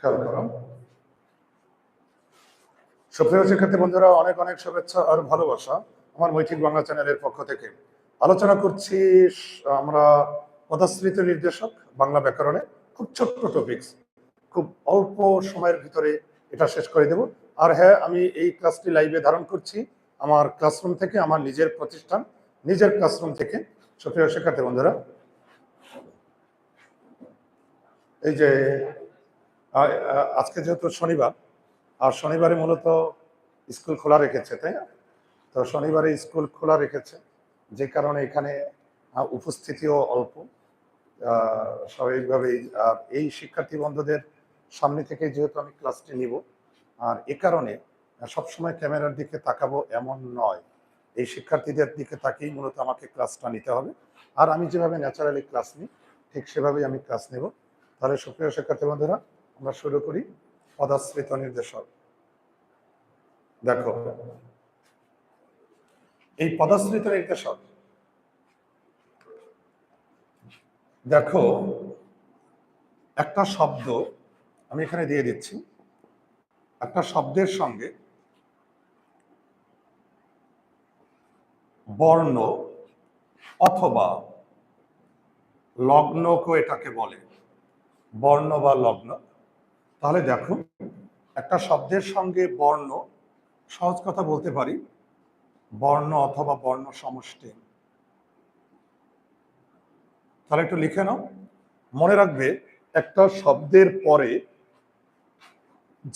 খেয়াল করো। সুপ্রিয় শিক্ষার্থী বন্ধুরা, অনেক অনেক শুভেচ্ছা আর ভালোবাসা আমার মৈত্রিক বাংলা চ্যানেলের পক্ষ থেকে। আলোচনা করছি, আমরা পদাশ্রিত নির্দেশক বাংলা ব্যাকরণে খুব ছোট্ট টপিকস খুব অল্প সময়ের ভিতরে এটা শেষ করে দেব। আর হ্যাঁ আমি এই ক্লাসটি লাইভে ধারণ করছি আমার ক্লাসরুম থেকে, আমার নিজের প্রতিষ্ঠান, নিজের ক্লাসরুম থেকে। সুপ্রিয় শিক্ষার্থী বন্ধুরা, এই যে আজকে যেহেতু শনিবার, আর শনিবারে মূলত স্কুল খোলা রেখেছে, তাই না? তো শনিবারে স্কুল খোলা রেখেছে, যে কারণে এখানে উপস্থিতিও অল্প। স্বাভাবিকভাবেই, আর এই শিক্ষার্থী বন্ধুদের সামনে থেকে যেহেতু আমি ক্লাসটি নিব, আর এ কারণে সবসময় ক্যামেরার দিকে তাকাবো এমন নয়। এই শিক্ষার্থীদের দিকে তাকিয়েই মূলত আমাকে ক্লাসটা নিতে হবে। আর আমি যেভাবে ন্যাচারালি ক্লাস নিই, ঠিক সেভাবেই আমি ক্লাস নেব। তাহলে সুপ্রিয় শিক্ষার্থী বন্ধুরা আমরা শুরু করি পদাশ্রিত নির্দেশক। দেখো, এই পদাশ্রিত নির্দেশক, দেখো, একটা শব্দ, আমি এখানে দিয়ে দিচ্ছি, একটা শব্দের সঙ্গে বর্ণ অথবা লগ্নকে এটাকে বলে, বর্ণ বা লগ্ন। তাহলে দেখো, একটা শব্দের সঙ্গে বর্ণ, সহজ কথা বলতে পারি, বর্ণ অথবা বর্ণ সমষ্টি। তাহলে একটু লিখে নাও। মনে রাখবে, একটা শব্দের পরে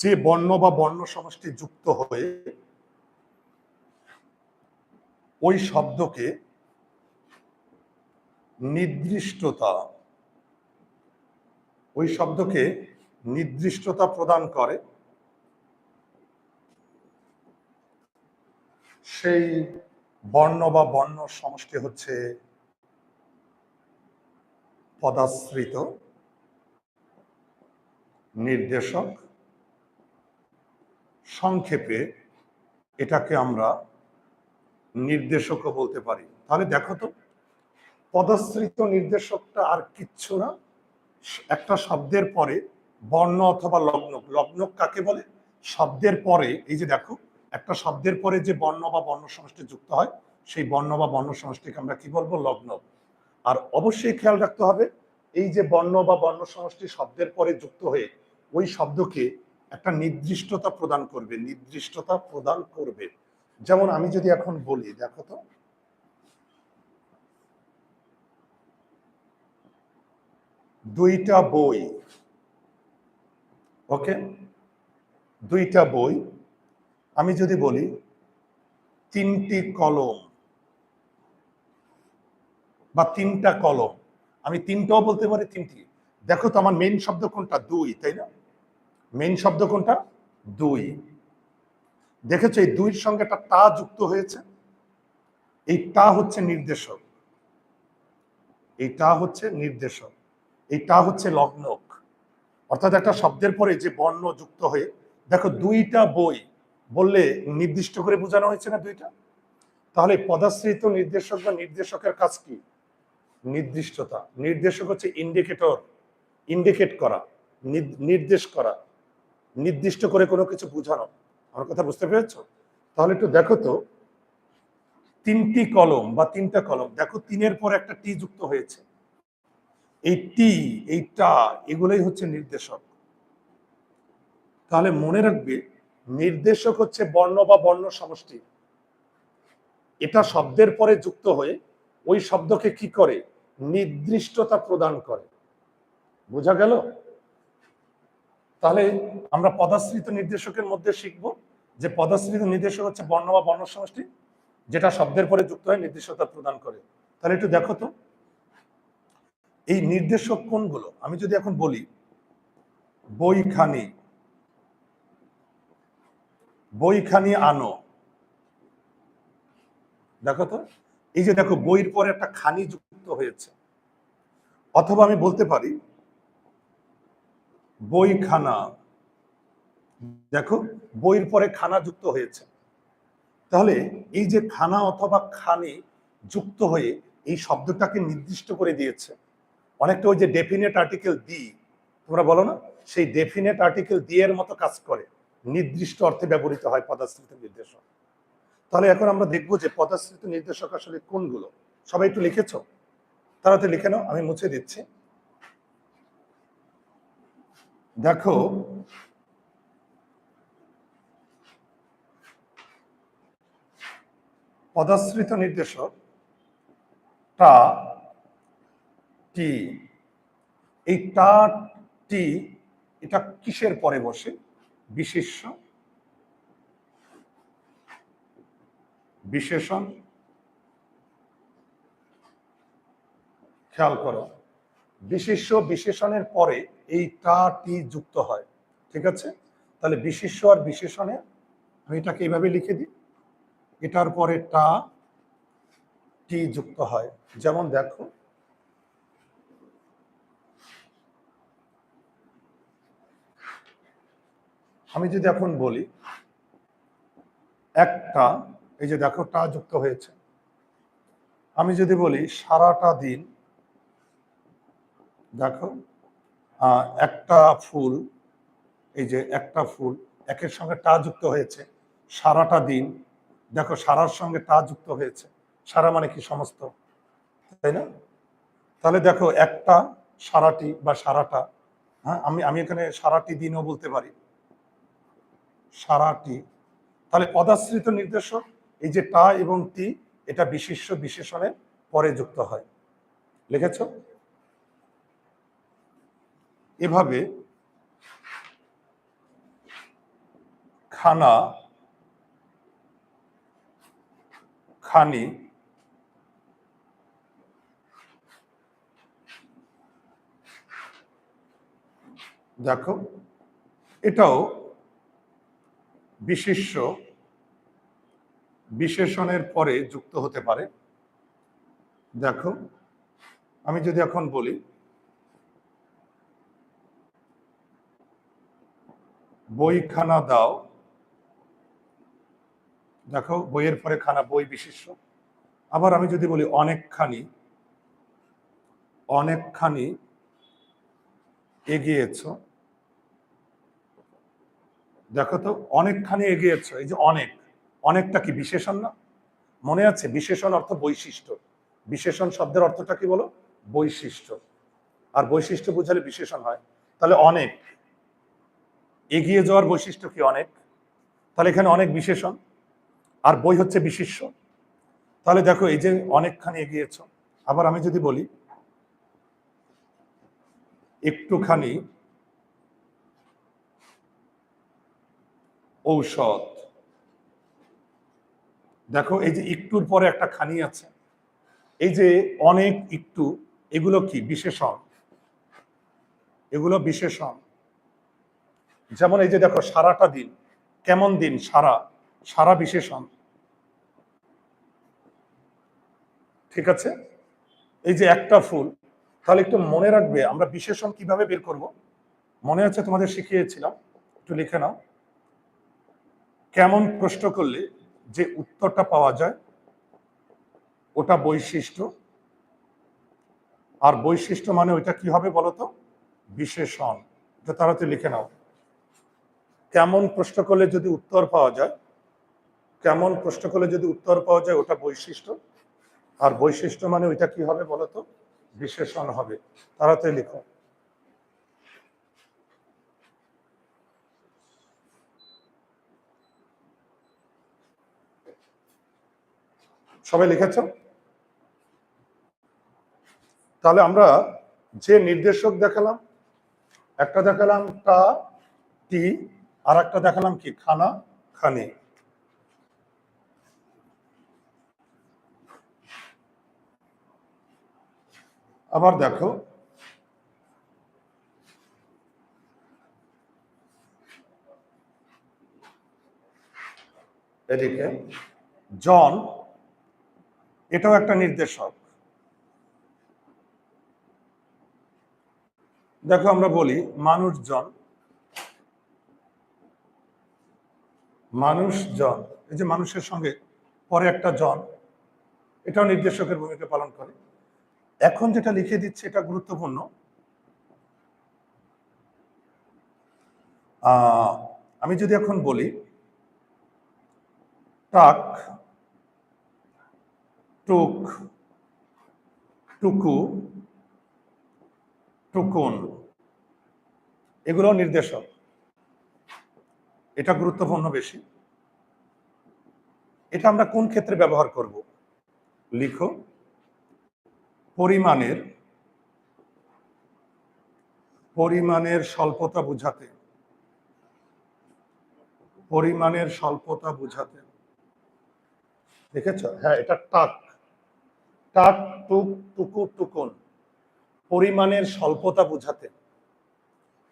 যে বর্ণ বা বর্ণ সমষ্টি যুক্ত হয়ে ওই শব্দকে নির্দিষ্টতা, ওই শব্দকে নির্দিষ্টতা প্রদান করে, সেই বর্ণ বা বর্ণ সমষ্টি হচ্ছে পদাশ্রিত, নির্দেশক, সংক্ষেপে এটাকে আমরা নির্দেশকও বলতে পারি। তাহলে দেখো তো, পদাশ্রিত নির্দেশকটা আর কিচ্ছু না, একটা শব্দের পরে বর্ণ অথবা লগ্ন। লগ্ন কাকে বলে? শব্দের পরে, এই যে দেখো, একটা শব্দের পরে যে বর্ণ বা বর্ণ সমষ্টি যুক্ত হয়, সেই বর্ণ বা বর্ণ সমষ্টিকে আমরা কি বলব? লগ্ন। আর অবশ্যই খেয়াল রাখতে হবে, এই যে বর্ণ বা বর্ণ সমষ্টি শব্দের পরে যুক্ত হয়ে, ওই শব্দকে একটা নির্দিষ্টতা প্রদান করবে, নির্দিষ্টতা প্রদান করবে। যেমন আমি যদি এখন বলি, দেখো তো। দুইটা বই ওকে? দুইটা বই। আমি যদি বলি, তিনটি কলম। বা তিনটা কলম। আমি তিনটাও বলতে পারি, তিনটি। দেখো তো আমার মেন শব্দ কোনটা? দুই, তাই না? মেন শব্দ কোনটা? দুই। দেখেছ এই দুইয়ের সঙ্গে একটা টা যুক্ত হয়েছে? এই টা হচ্ছে নির্দেশক। এই টা হচ্ছে নির্দেশক। এই টা হচ্ছে লগ্নক অর্থাৎ একটা শব্দের পরে যে বর্ণ যুক্ত হয়ে, দেখো দুইটা বই বললে নির্দিষ্ট করে বোঝানো হয়েছে না দুইটা? তাহলে পদাশ্রিত নির্দেশক বা নির্দেশকের কাজ কি? নির্দিষ্টতা। নির্দেশক হচ্ছে ইন্ডিকেটর ইন্ডিকেট করা নির্দেশ করা, নির্দিষ্ট করে কোনো কিছু বোঝানো। আমার কথা বুঝতে পেরেছ? তাহলে একটু দেখো তো, তিনটি কলম বা তিনটা কলম, দেখো তিনের পর একটা টি যুক্ত হয়েছে। এই টি, এই টা, এগুলোই হচ্ছে নির্দেশক। তাহলে মনে রাখবে, নির্দেশক হচ্ছে বর্ণ বা বর্ণ সমষ্টি। এটা শব্দের পরে যুক্ত হয়ে ওই শব্দকে কি করে? নির্দিষ্টতা প্রদান করে। বোঝা গেল? তাহলে আমরা পদাশ্রিত নির্দেশকের মধ্যে শিখব যে পদাশ্রিত নির্দেশক হচ্ছে বর্ণ বা বর্ণ সমষ্টি, যেটা শব্দের পরে যুক্ত হয়ে নির্দিষ্টতা প্রদান করে। তাহলে একটু দেখো তো। এই নির্দেশক কোনগুলো? আমি যদি এখন বলি বইখানি বইখানি আনো। দেখো তো, এই যে দেখো, বইয়ের পরে একটা খানি যুক্ত হয়েছে। অথবা আমি বলতে পারি বইখানা দেখো, বইয়ের পরে খানা যুক্ত হয়েছে। তাহলে এই যে খানা অথবা খানি যুক্ত হয়ে এই শব্দটাকে নির্দিষ্ট করে দিয়েছে। অনেকটা ওই যে ডেফিনেট আর্টিকেল দি তোমরা বলো না? সেই ডেফিনেট আর্টিকেল দিয়ে এর মতো কাজ করে। নির্দিষ্ট অর্থে ব্যবহৃত হয় পদাশ্রিত নির্দেশক। তাহলে এখন আমরা দেখব যে পদাশ্রিত নির্দেশক আসলে কোনগুলো? সবাই একটু লিখেছ? তারা তো লিখে নাও, আমি মুছে দিচ্ছি। দেখো পদাশ্রিত নির্দেশক টা, এই টা টি, এটা কিসের পরে বসে? বিশেষ্য। বিশেষণ। খেয়াল করো। বিশেষ্য বিশেষণের পরে এই টা টি যুক্ত হয়। ঠিক আছে? তাহলে বিশেষ্য আর বিশেষণে আমি এটাকে এইভাবে লিখে দিই। এটার পরে টা টি যুক্ত হয়। যেমন দেখো আমি যদি এখন বলি, একটা, এই যে দেখো, টা যুক্ত হয়েছে। আমি যদি বলি, সারাটা দিন, দেখো একটা ফুল, এই যে একটা ফুল, একের সঙ্গে টা যুক্ত হয়েছে। সারাটা দিন, দেখো, সারার সঙ্গে টা যুক্ত হয়েছে। সারা মানে কি সমস্ত? তাই না? তাহলে দেখো, একটা, সারাটি বা সারাটা হ্যাঁ আমি আমি এখানে সারাটি দিনও বলতে পারি। সারাটি। তাহলে পদাশ্রিত নির্দেশক, এই যে টা এবং টি, এটা বিশেষ্য বিশেষণে পরে যুক্ত হয়। লিখেছ? এভাবে খানা, খানি দেখো, এটাও বিশেষ্য বিশেষণের পরে যুক্ত হতে পারে। দেখো, আমি যদি এখন বলি, বইখানা দাও। দেখো, বইয়ের পরে খানা, বই বিশেষ্য আবার আমি যদি বলি অনেকখানি অনেকখানি এগিয়েছ। দেখো তো, অনেকখানি এগিয়েছ। এই যে অনেক, অনেকটা কি বিশেষণ না? মনে আছে, বিশেষণ অর্থ বৈশিষ্ট্য। বিশেষণ শব্দের অর্থটা কি বলো? বৈশিষ্ট্য। আর বৈশিষ্ট্য বুঝালে বিশেষণ হয়। তাহলে অনেক। এগিয়ে যাওয়ার বৈশিষ্ট্য কি অনেক? তাহলে এখানে অনেক বিশেষণ। আর বই হচ্ছে বিশেষ্য। তাহলে দেখো, এই যে অনেকখানি এগিয়েছ। আবার আমি যদি বলি, একটুখানি ঔষধ। দেখো, এই যে একটুর পরে একটা খানি আছে। এই যে অনেক একটু, এগুলো কি? বিশেষণ। এগুলো বিশেষণ। যেমন এই যে দেখো, সারাটা দিন। কেমন দিন? সারা। সারা বিশেষণ। ঠিক আছে? এই যে একটা ফুল, তাহলে একটু মনে রাখবে, আমরা বিশেষণ কীভাবে বের করব? মনে আছে তোমাদের শিখিয়েছিলাম। একটু লিখে নাও। কেমন প্রশ্ন করলে যে উত্তরটা পাওয়া যায়, ওটা বৈশিষ্ট্য। আর বৈশিষ্ট্য মানে ওইটা কি হবে বলতো? বিশেষণ। এটা তাড়াতাড়ি লিখে নাও। কেমন প্রশ্ন করলে যদি উত্তর পাওয়া যায়, কেমন প্রশ্ন করলে যদি উত্তর পাওয়া যায়, ওটা বৈশিষ্ট্য। আর বৈশিষ্ট্য মানে ওইটা কি হবে বলতো? বিশেষণ হবে। তাড়াতাড়ি লিখো। সবাই লিখেছ? তাহলে আমরা যে নির্দেশক দেখালাম, একটা দেখালাম টা, টি, আর একটা দেখালাম কি? খানা, খানি। আবার দেখো। এদিকে, জন এটাও একটা নির্দেশক। দেখো আমরা বলি মানুষজন। মানুষজন, এই যে মানুষের সঙ্গে পরে একটা জন, এটাও নির্দেশকের ভূমিকা পালন করে। এখন যেটা লিখে দিচ্ছে এটা গুরুত্বপূর্ণ। আমি যদি এখন বলি টাক টুক, টুকু, টুকুন। এগুলো নির্দেশক। এটা গুরুত্বপূর্ণ বেশি। এটা আমরা কোন ক্ষেত্রে ব্যবহার করব? লিখো। পরিমাণের পরিমাণের স্বল্পতা বুঝাতে। পরিমাণের স্বল্পতা বুঝাতে। দেখেছ? হ্যাঁ এটা টাক। টাক টুক টুকু টুকুন পরিমাণের স্বল্পতা বুঝাতে।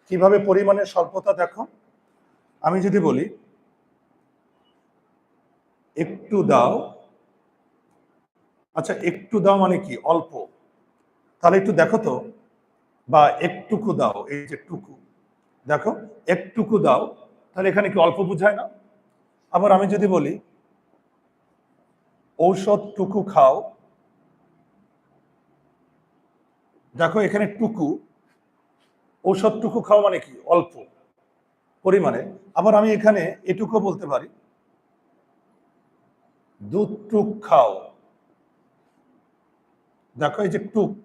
কীভাবে পরিমাণের স্বল্পতা দেখো? আমি যদি বলি, একটু দাও। আচ্ছা একটু দাও মানে কি? অল্প। তাহলে একটু দেখো তো। বা একটুকু দাও, এই যে টুকু। দেখো, একটুকু দাও, তাহলে এখানে কি অল্প বুঝায় না? আবার আমি যদি বলি ঔষধ টুকু খাও দেখো, এখানে টুকু, ঔষধ টুকু খাও মানে কি? অল্প পরিমাণে। আবার আমি এখানে এটুকু বলতে পারি। দুধ টুক খাও। দেখো, এই যে টুক,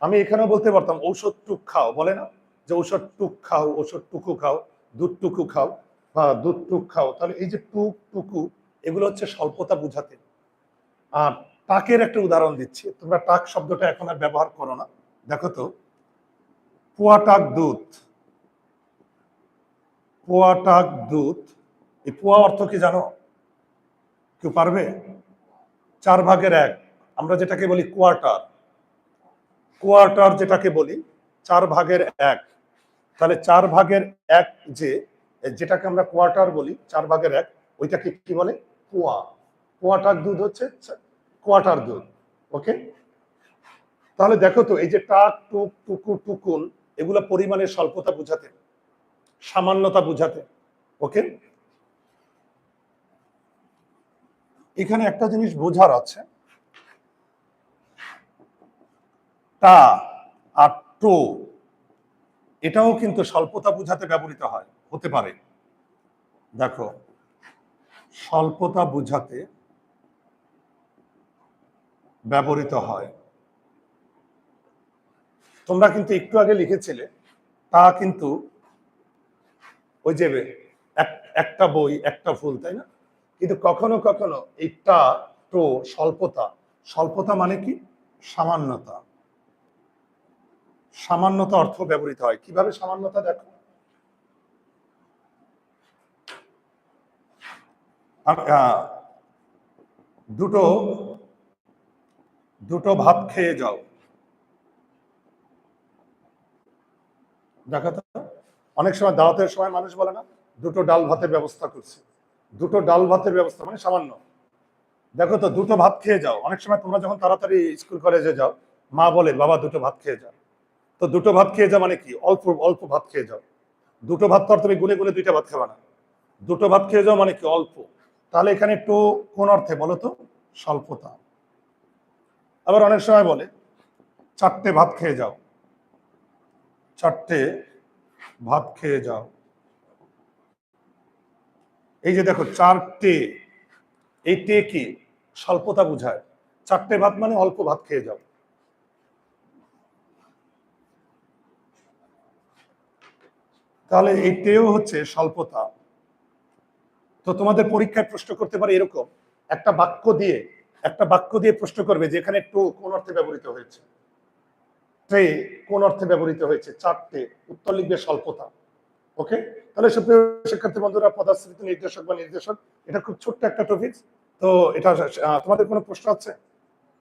আমি এখানেও বলতে পারতাম, ঔষধ টুক খাও। বলে না যে ঔষধ টুক খাও, ঔষধ টুকু খাও, দুধ টুকু খাও। বা দুধ টুক খাও। তাহলে এই যে টুক, টুকু, এগুলো হচ্ছে স্বল্পতা বুঝাতে। আর টাকের একটা উদাহরণ দিচ্ছি। তোমরা টাক শব্দটা এখন আর ব্যবহার করো না। দেখো তো, পোয়া টাক দুধ। টাক দুধ, এই পোয়া অর্থ কি জানো? কেউ পারবে? চার ভাগের এক। আমরা যেটাকে বলি কোয়ার্টার। কোয়ার্টার যেটাকে বলি, চার ভাগের এক। তাহলে চার ভাগের এক যে, যেটাকে আমরা কোয়ার্টার বলি, চার ভাগের এক, ওইটাকে কি বলে? পোয়া। পোয়াটার দুধ হচ্ছে কোয়ার্টার দুধ ওকে তাহলে দেখো তো, এই যে টাক, টুক, টুকু, টুকুন, এগুলো পরিমাণের স্বল্পতা বুঝাতে, সামান্যতা বুঝাতে ওকে এখানে একটা জিনিস বোঝার আছে। টা আর টো, এটাও কিন্তু স্বল্পতা বুঝাতে ব্যবহৃত হয়, হতে পারে। দেখো, স্বল্পতা বুঝাতে ব্যবহৃত হয়। তোমরা কিন্তু একটু আগে লিখেছিলে, তা কিন্তু ওই যে এক- একটা বই, একটা ফুল, তাই না? কিন্তু কখনো কখনো এইটা টো স্বল্পতা। স্বল্পতা মানে কি? সামান্যতা। সামান্যতা অর্থ ব্যবহৃত হয়। কীভাবে সামান্যতা দেখো? দুটো দুটো ভাত খেয়ে যাও। দেখো তো, অনেক সময় দাওয়াতের সময় মানুষ বলে না, দুটো ডাল ভাতের ব্যবস্থা করছি। দুটো ডাল ভাতের ব্যবস্থা মানে সামান্য। দেখো তো, দুটো ভাত খেয়ে যাও। অনেক সময় তোমরা যখন তাড়াতাড়ি স্কুল কলেজে যাও, মা বলে, বাবা, দুটো ভাত খেয়ে যাও। তো দুটো ভাত খেয়ে যাও মানে কি? অল্প অল্প ভাত খেয়ে যাও। দুটো ভাত তো আর তুমি গুনে গুনে দুইটা ভাত খাবা না। দুটো ভাত খেয়ে যাও মানে কি? অল্প। তাহলে এখানে একটু কোন অর্থে বলো তো? স্বল্পতা। আবার অনেক সময় বলে, চারটে ভাত খেয়ে যাও। চারটে ভাত খেয়ে যাও। এই যে দেখো, চারটে, এই টে কি? স্বল্পতা বুঝায়। চারটে ভাত মানে অল্প ভাত খেয়ে যাও। তাহলে এই টেও হচ্ছে স্বল্পতা। তো তোমাদের পরীক্ষায় প্রশ্ন করতে পারে এরকম, একটা বাক্য দিয়ে একটা বাক্য দিয়ে প্রশ্ন করবে যে এখানে টু কোন অর্থে ব্যবহৃত হয়েছে? ট্রে কোন অর্থে ব্যবহৃত হয়েছে? চারটে। উত্তর লিখবে স্বল্পতা। ওকে? তাহলে সুপ্রিয় শিক্ষার্থী বন্ধুরা, পদাশ্রিত নির্দেশক বা নির্দেশক, এটা খুব ছোট্ট একটা টপিক তো এটা তোমাদের কোনো প্রশ্ন আছে?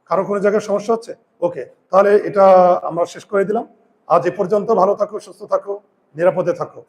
কারও কোনো জায়গায় সমস্যা হচ্ছে? ওকে, তাহলে এটা আমরা শেষ করে দিলাম। আজ এ পর্যন্ত ভালো থাকো, সুস্থ থাকো, নিরাপদে থাকো।